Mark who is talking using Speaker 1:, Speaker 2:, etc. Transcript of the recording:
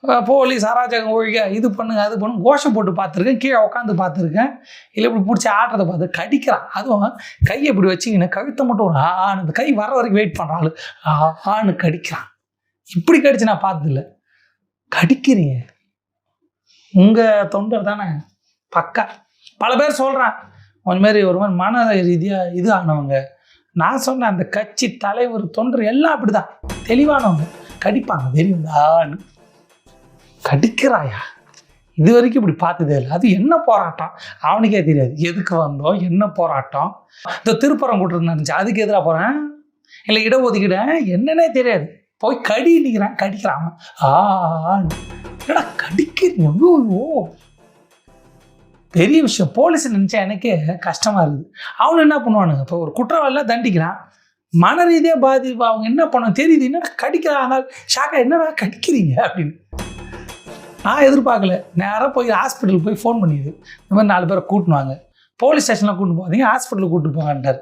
Speaker 1: Police அராஜகம் ஒழிக இது பண்ணுங்க அது பண்ணுங்க. கோஷம் போட்டு பார்த்துருக்கேன் கீழே உட்காந்து பார்த்துருக்கேன். இல்லை இப்படி பிடிச்சி ஆடுறத பார்த்து கடிக்கிறான். அதுவும் கையை இப்படி வச்சுக்கின்னு கழுத்தை மட்டும் ஒரு ஆணு இந்த கை வர வரைக்கும் வெயிட் பண்ணுற ஆளு. ஆ, ஆணு கடிக்கிறான். இப்படி கடிச்சு நான் பார்த்ததில்ல. கடிக்கிறீங்க. உங்கள் தொண்டர் தானே? பக்கா. பல பேர் சொல்கிறான் உன் மாதிரி ஒரு மாதிரி மன ரீதியாக இது ஆனவங்க. நான் சொன்னேன் அந்த கட்சி தலைவர் தொண்டர் எல்லாம் அப்படிதான். தெளிவானவங்க. கடிப்பாங்க. தெரியும்டான்னு கடிக்கிறாயா? இது வரைக்கும் இப்படி பார்த்ததே இல்லை. அது என்ன போராட்டம்? அவனுக்கே தெரியாது. எதுக்கு வந்தோம்? என்ன போராட்டம்? இந்த திருப்பரங்குன்றம் நடந்துச்சு அதுக்கு எதிராக போகிறேன் இல்லை இடஒதுக்கீடு என்னன்னே தெரியாது. போய் கடி நிற்கிறான் கடிக்கிறான் அவன். ஆ கடிக்கிறீங்க ஓ. பெரிய விஷயம். போலீஸ் நினச்சா எனக்கே கஷ்டமாக இருக்குது. அவனு என்ன பண்ணுவானுங்க? இப்போ ஒரு குற்றவாளிலாம் தண்டிக்கிறான். மன ரீதியாக பாதிப்பு அவங்க என்ன பண்ணுவாங்க தெரியுது. என்னடா கடிக்கிறாங்க ஷாக்கா என்னடா கடிக்கிறீங்க? அப்படின்னு. நான் எதிர்பார்க்கல. நேராக போய் ஹாஸ்பிட்டலுக்கு போய் ஃபோன் பண்ணிடுது இந்த மாதிரி நாலு பேரை கூட்டினுவாங்க போலீஸ் ஸ்டேஷனில் கூட்டிட்டு போகாதீங்க ஹாஸ்பிட்டலுக்கு கூட்டிட்டு போங்கன்ட்டார்.